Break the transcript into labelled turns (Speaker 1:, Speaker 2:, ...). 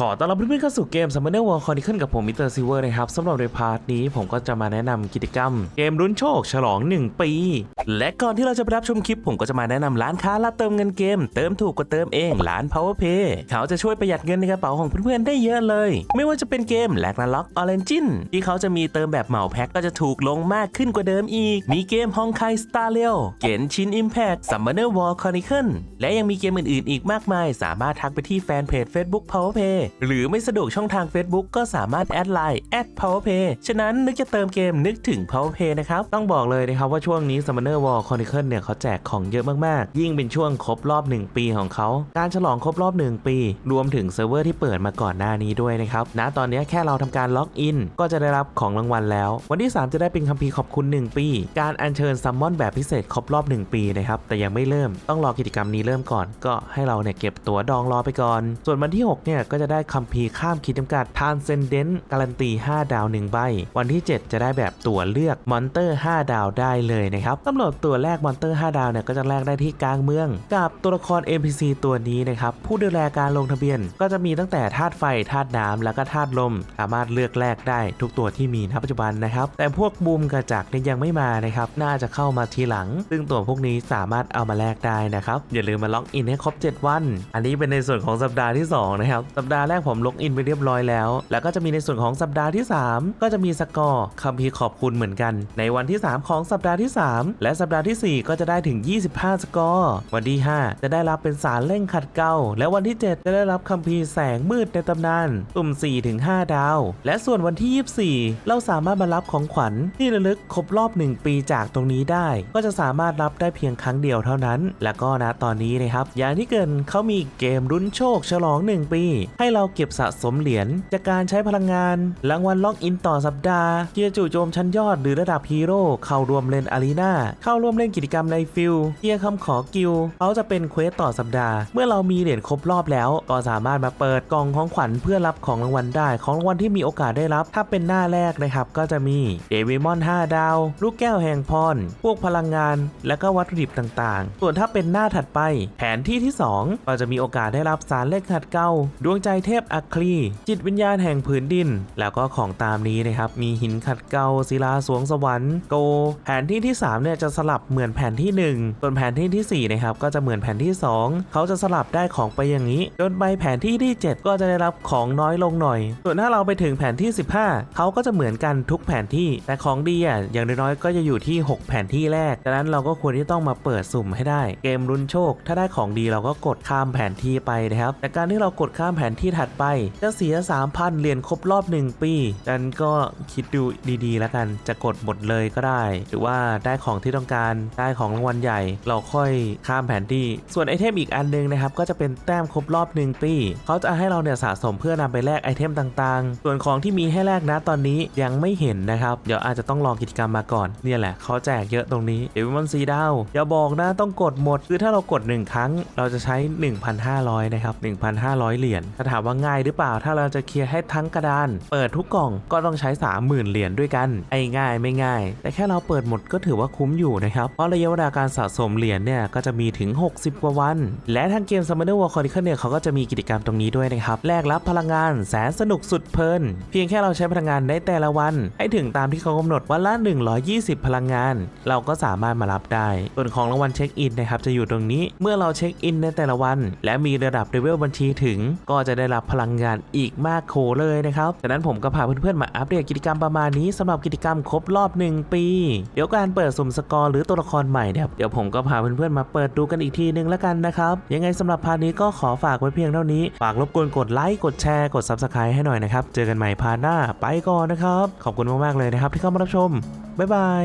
Speaker 1: ขอต้อนรับเพื่อนๆเข้าสู่เกม Summoner War Chronicle กับผมมิสเตอร์ซิเวอร์นะครับสำหรับในพาร์ทนี้ผมก็จะมาแนะนำกิจกรรม เกมรุ้นโชคฉลอง 1 ปี และก่อนที่เราจะไปรับชมคลิป ผมก็จะมาแนะนำร้านค้ารับเติมเงินเกม เติมถูกกว่าเติมเองร้าน PowerPay เขาจะช่วยประหยัดเงินในกระเป๋าของเพื่อนๆได้เยอะเลย ไม่ว่าจะเป็นเกมแลกนาล็อกออเรนจินที่เขาจะมีเติมแบบเหมาแพ็คก็จะถูกลงมากขึ้นกว่าเดิมอีก มีเกมฮองไคสตาร์เลวเกนชินอิมแพค Summoner War Chronicle และยังมีเกมอื่นๆ อีกมากมาย สามารถทักไปที่แฟนเพจ Facebook PowerPay หรือไม่สะดวกช่องทาง Facebook ก็สามารถแอดไลน์แอด @PowerPay ฉะนั้นนึกจะเติมเกมนึกถึง PowerPay นะครับ ต้องบอกเลยนะครับว่าช่วงนี้ Summoner War Chronicle เนี่ยเขาแจกของเยอะมากๆ ยิ่งเป็นช่วงครบรอบ 1 ปีของเขา การฉลองครบรอบ 1 ปี รวมถึงเซิร์ฟเวอร์ที่เปิดมาก่อนหน้านี้ด้วยนะครับณตอนนี้แค่เราทำการล็อกอินก็จะได้รับของรางวัลแล้ว วันที่ 3 จะได้เป็นคัมภีร์ขอบคุณ 1 ปี การอัญเชิญซัมมอนแบบพิเศษครบรอบ 1 ปีนะครับแต่ยังไม่เริ่มต้องรอกิจกรรมนี้เริ่มก่อน ก็ให้เราเนี่ยเก็บตั๋วดองรอไปก่อน ส่วนวันที่6เนี่ยก็จะได้คัมภีร์ข้ามขีดจำกัด Transcendent การันตี 5 ดาว 1 ใบ วันที่ 7 จะได้แบบตั๋วเลือกมอนเตอร์ 5 ดาวได้เลยนะครับสำหรับตั๋วแรกมอนเตอร์ 5 ดาวเนี่ยก็จะแลกได้ที่กลางเมือง กับตัวละคร NPC ตัวนี้นะครับผู้ดูแลการลงทะเบียน ก็จะมีตั้งแต่ธาตุไฟธาตุน้ำแล้วก็ธาตุลม สามารถเลือกแลกได้ทุกตัวที่มีณปัจจุบันนะครับแต่พวกบูมกระจักเนี่ยยังไม่มานะครับน่าจะเข้ามาทีหลัง ซึ่งตัวพวกนี้สามารถเอามาแลกได้นะครับอย่าลืมมาล็อกอินให้ครบ 7 วัน อันนี้เป็นในส่วนของสัปดาห์ที่2นะครับสัปดาห์แรกผมล็อกอินไปเรียบร้อยแล้ว แล้วก็จะมีในส่วนของสัปดาห์ที่ 3 ก็จะมีสกอร์คำพีร์ขอบคุณเหมือนกัน ในวันที่ 3 ของสัปดาห์ที่ 3 และสัปดาห์ทีสี่ 4 ก็จะได้ถึง 25 สกอร์ วันที่ 5 จะได้รับเป็นสารเร่งขัดเกลาและวันที่ 7 จะได้รับคัมภีร์แสงมืดในตำนานตุ่ม4-5ดาว และส่วนวันที่ 24 เราสามารถมารับของขวัญที่ระลึกครบรอบ 1 ปีจากตรงนี้ได้ ก็จะสามารถรับได้เพียงครั้งเดียวเท่านั้น แล้วก็นะตอนนี้นะครับอย่างที่เกินเขามีเกมรุ้นโชคฉลอง 1 ปี ให้เราเก็บสะสมเหรียญจากการใช้พลังงานรางวัลล็อกอินต่อสัปดาห์เกียร์จู่โจมชั้นยอดหรือระดับฮีโร่เข้าร่วมเล่นอารีนาเข้าร่วมเล่นกิจกรรมในฟิลเกียร์คำขอกิลเขาจะเป็นเควสต่อสัปดาห์ เมื่อเรามีเหรียญครบรอบแล้ว ก็สามารถมาเปิดกล่องของขวัญเพื่อรับของรางวัลได้ ของรางวัลที่มีโอกาสได้รับ ถ้าเป็นหน้าแรกนะครับก็จะมีเดวิมอน 5 ดาว ลูกแก้วแห่งพร พวกพลังงาน และก็วัตถุดิบต่างๆ ส่วนถ้าเป็นหน้าถัดไป แผนที่ที่ 2 ก็จะมีโอกาสได้รับสารเลขขัดเก้าดวงใจเทพอัคลีจิตวิญญาณแห่งผืนดิน แล้วก็ของตามนี้นะครับ มีหินขัดเกลาศิลาสวงสวรรค์โก แผนที่ที่3เนี่ยจะสลับเหมือนแผนที่ 1 ส่วนแผนที่ที่4นะครับก็จะเหมือนแผนที่ 2 เขาจะสลับได้ของไปอย่างนี้ จนไปแผนที่ที่ 7 ก็จะได้รับของน้อยลงหน่อย ส่วนถ้าเราไปถึงแผนที่ 15 เขาก็จะเหมือนกันทุกแผนที่ แต่ของดีอะอย่างน้อยๆก็จะอยู่ที่ 6 แผนที่แรกดังนั้นเราก็ควรที่ต้องมาเปิดสุ่มให้ได้ เกมรุนโชค ถ้าได้ของดีเราก็กดข้ามแผนที่ไปนะครับแต่การที่เรากดข้ามแผนที่ถัดไปจะเสีย 3,000 เหรียญครบรอบ 1 ปีดันั้นก็คิดดูดีๆ แล้วกันจะกดหมดเลยก็ได้ หรือว่าได้ของที่ต้องการได้ของรางวัลใหญ่ เราค่อยข้ามแผนที่ ส่วนไอเทมอีกอันหนึงนะครับก็จะเป็นแต้มครบรอบ 1 ปี เขาจะให้เราเนี่ยสะสมเพื่อนำไปแลกไอเทมต่างๆ ส่วนของที่มีให้แลกนะตอนนี้ยังไม่เห็นนะครับ เดี๋ยวอาจจะต้องรอกิจกรรมมาก่อน เนี่ยแหละเขาแจกเยอะตรงนี้เดวิมอนซีดาวอย่าบอกนะต้องกดหมด คือถ้าเรากด 1 ครั้ง เราจะใช้ 1,500 นะครับ 1,500 เหรียญ ถ้าถามว่าง่ายหรือเปล่า ถ้าเราจะเคลียร์ให้ทั้งกระดาน เปิดทุกกล่องก็ต้องใช้ 30,000 เหรียญด้วยกัน ไอ้ง่ายไม่ง่าย แต่แค่เราเปิดหมดก็ถือว่าคุ้มอยู่นะครับ เพราะระยะเวลาการสะสมเหรียญเนี่ยก็จะมีถึง 60 กว่าวัน และทางเกม Summoner War Chronicle เนี่ยเขาก็จะมีกิจกรรมตรงนี้ด้วยนะครับ แลกรับพลังงานแสนสนุกสุดเพลิน เพียงแค่เราใช้พลังงานในแต่ละวัน ให้ถึงตามที่เขากำหนดวันละ 120 พลังงาน เราก็สามารถมารับได้ ส่วนของรางวัลเช็คอินนะครับจะอยู่ตรงนี้ เมื่อเราเช็คอินในแต่ละวัน และมีระดับเลเวลบัญชีถึงก็จะได้รับพลังงานอีกมากโขเลยนะครับดังนั้นผมก็พาเพื่อนๆมาอัปเดตกิจกรรมประมาณนี้สำหรับกิจกรรมครบรอบ 1 ปี เดี๋ยวการเปิดสุ่มสกอร์หรือตัวละครใหม่เนี่ยเดี๋ยวผมก็พาเพื่อนๆมาเปิดดูกันอีกทีนึงแล้วกันนะครับยังไงสำหรับพาร์ทนี้ก็ขอฝากไว้เพียงเท่านี้ฝากรบกวนกดไลค์กดแชร์กด Subscribe ให้หน่อยนะครับเจอกันใหม่พาร์ทหน้าไปก่อนนะครับขอบคุณมากๆเลยนะครับที่เข้ามารับชมบ๊ายบาย